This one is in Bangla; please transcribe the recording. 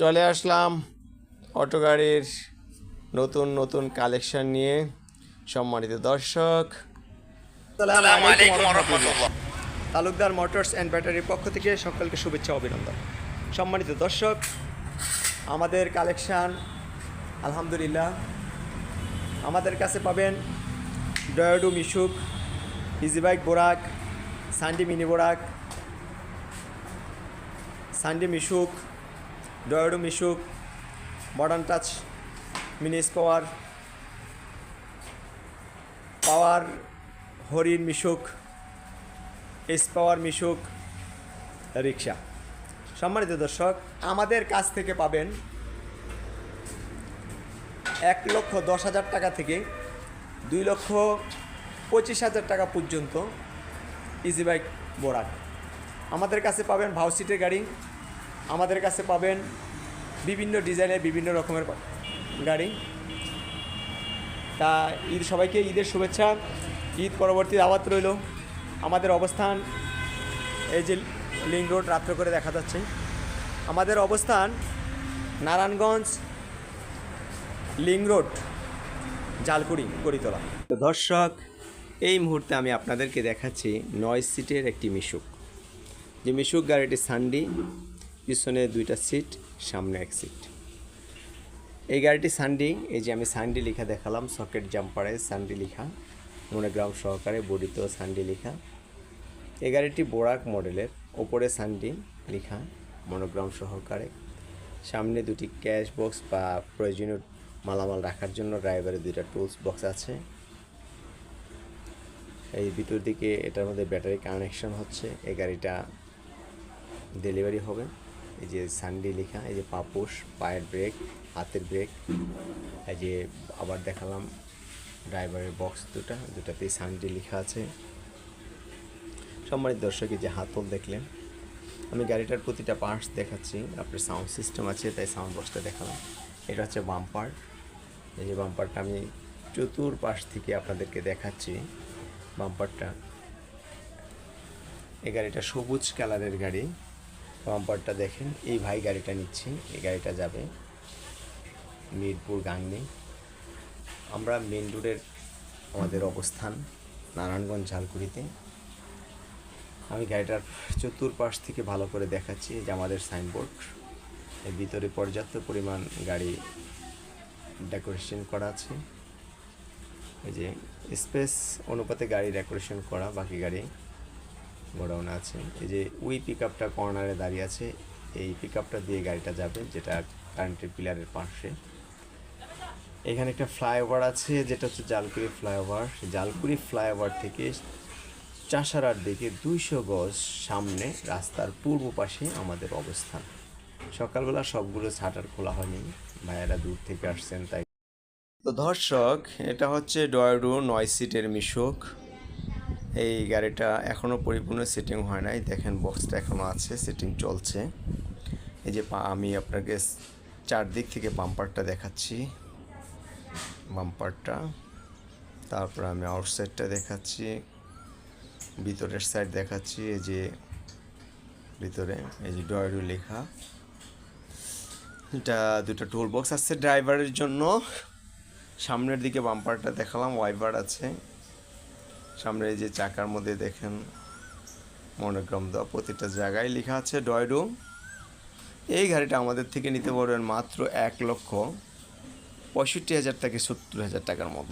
চলে আসলাম অটো গাড়ির নতুন নতুন কালেকশন নিয়ে সম্মানিত দর্শক। আসসালামু আলাইকুম তালুকদার মোটরস অ্যান্ড ব্যাটারির পক্ষ থেকে সকলকে শুভেচ্ছা অভিনন্দন। সম্মানিত দর্শক আমাদের কালেকশান আলহামদুলিল্লাহ আমাদের কাছে পাবেন ডয়োডু মিশুক ইজিবাইক বোরাক সান্ডি মিনি বোরাক সান্ডি Mishuk ডয়োডু Mishuk modern touch minis power power হরিণ মিশুক এস পাওয়ার মিশুক রিক্সা সম্মানিত দর্শক, আমাদের কাছ থেকে পাবেন এক লক্ষ দশ হাজার টাকা থেকে দুই লক্ষ পঁচিশ হাজার টাকা পর্যন্ত ইজি বাইক বোরাক আমাদের কাছে পাবেন ভাউসিটের গাড়ি আমাদের কাছে পাবেন বিভিন্ন ডিজাইনের বিভিন্ন রকমের গাড়ি। তা ঈদ, সবাইকে ঈদের শুভেচ্ছা। ঈদ পরবর্তী দাওয়াত রইল। আমাদের অবস্থান এই যে লিঙ্ক রোড রাত্র করে দেখা যাচ্ছে। আমাদের অবস্থান নারায়ণগঞ্জ লিঙ্ক রোড, জালকুড়ি তো দর্শক, এই মুহূর্তে আমি আপনাদেরকে দেখাচ্ছি নয় সিটের একটি মিশুক। যে মিশুক গাড়িটি সান্ডি পিছনে দুইটা সিট সামনে এক সিট এই গাড়িটি সানডি এই যে আমি সানডি লেখা দেখালাম সকেট জাম্পারে সানডি লেখা। মনোগ্রাম সহকারে বডিতেও সানডি লেখা। এই গাড়িটি বোরাক মডেলের ওপরে সানডি লেখা মনোগ্রাম সহকারে। সামনে দুটি ক্যাশ বক্স বা প্রয়োজনীয় মালামাল রাখার জন্য ড্রাইভারের দুইটা টুলস বক্স আছে। এই ভিতর দিকে এটার মধ্যে ব্যাটারি কানেকশন হচ্ছে, এই গাড়িটা ডেলিভারি হবে। এই যে সানডে লেখা, এই যে পাপুস পায়ের ব্রেক হাতের ব্রেক এই যে আবার দেখালাম ড্রাইভারের বক্স দুটা, দুটাতেই সানডে লেখা আছে। সম্মানিত দর্শক যে হাতল দেখলেন, আমি গাড়িটার প্রতিটা পার্টস দেখাচ্ছি, আপনার সাউন্ড সিস্টেম আছে, তাই সাউন্ড বক্সটা দেখালাম। এটা হচ্ছে বাম্পার এই যে বাম্পারটা আমি চতুর পাশ থেকে আপনাদেরকে দেখাচ্ছি বাম্পারটা এই গাড়িটা সবুজ কালারের গাড়ি। বাম্পারটা দেখেন। এই ভাই গাড়িটা নিচ্ছি। এই গাড়িটা যাবে মিরপুর গাংনি। আমরা মেন রোডের আমাদের অবস্থান নারায়ণগঞ্জ ঝালকুড়িতে। আমি গাড়িটার চতুর্পাশ থেকে ভালো করে দেখাচ্ছি যে আমাদের সাইনবোর্ড। এর ভিতরে পর্যাপ্ত পরিমাণ গাড়ি ডেকোরেশন করা আছে। এই যে স্পেস অনুপাতে গাড়ি ডেকোরেশন করা, বাকি গাড়ি গোডাউন আছে। এই যে ওই পিক আপটা কর্নারে দাঁড়িয়ে আছে, এই পিক আপটা দিয়ে গাড়িটা যাবে, যেটা কারেন্টের পিলারের পাশে। এখানে একটা ফ্লাইওভার আছে, যেটা হচ্ছে জালকুড়ি ফ্লাইওভার জালকুড়ি ফ্লাইওভার থেকে চাষারার দিকে দুইশো গজ সামনে রাস্তার পূর্ব পাশে আমাদের অবস্থান। সকালবেলা সবগুলো ছাটার খোলা হয়নি, ভাইয়েরা দূর থেকে আসছেন, তাই। তো দর্শক, এটা হচ্ছে ডয়ডো নয় সিটের মিশুক। এই গাড়িটা এখনও পরিপূর্ণ সেটিং হয় নাই। দেখেন বক্সটা এখনও আছে সেটিং চলছে। এই যে আমি আপনাকে চারদিক থেকে বাম্পারটা দেখাচ্ছি। বাম্পারটা তারপর আমি আউটসাইডটা দেখাচ্ছি। ভিতরের সাইড দেখাচ্ছি, এই যে ভিতরে, এই যে ডয়ারু লেখা। এটা দুটো টুল বক্স আছে ড্রাইভারের জন্য। সামনের দিকে বাম্পারটা দেখালাম ওয়াইবার আছে। সামনে এই যে চাকার মধ্যে দেখেন মনোগ্রাম দেওয়া প্রতিটা জায়গায় লেখা আছে ডয়ডু এই গাড়িটা আমাদের থেকে নিতে পারবেন মাত্র এক লক্ষ পঁয়ষট্টি হাজার থেকে সত্তর হাজার টাকার মধ্যে।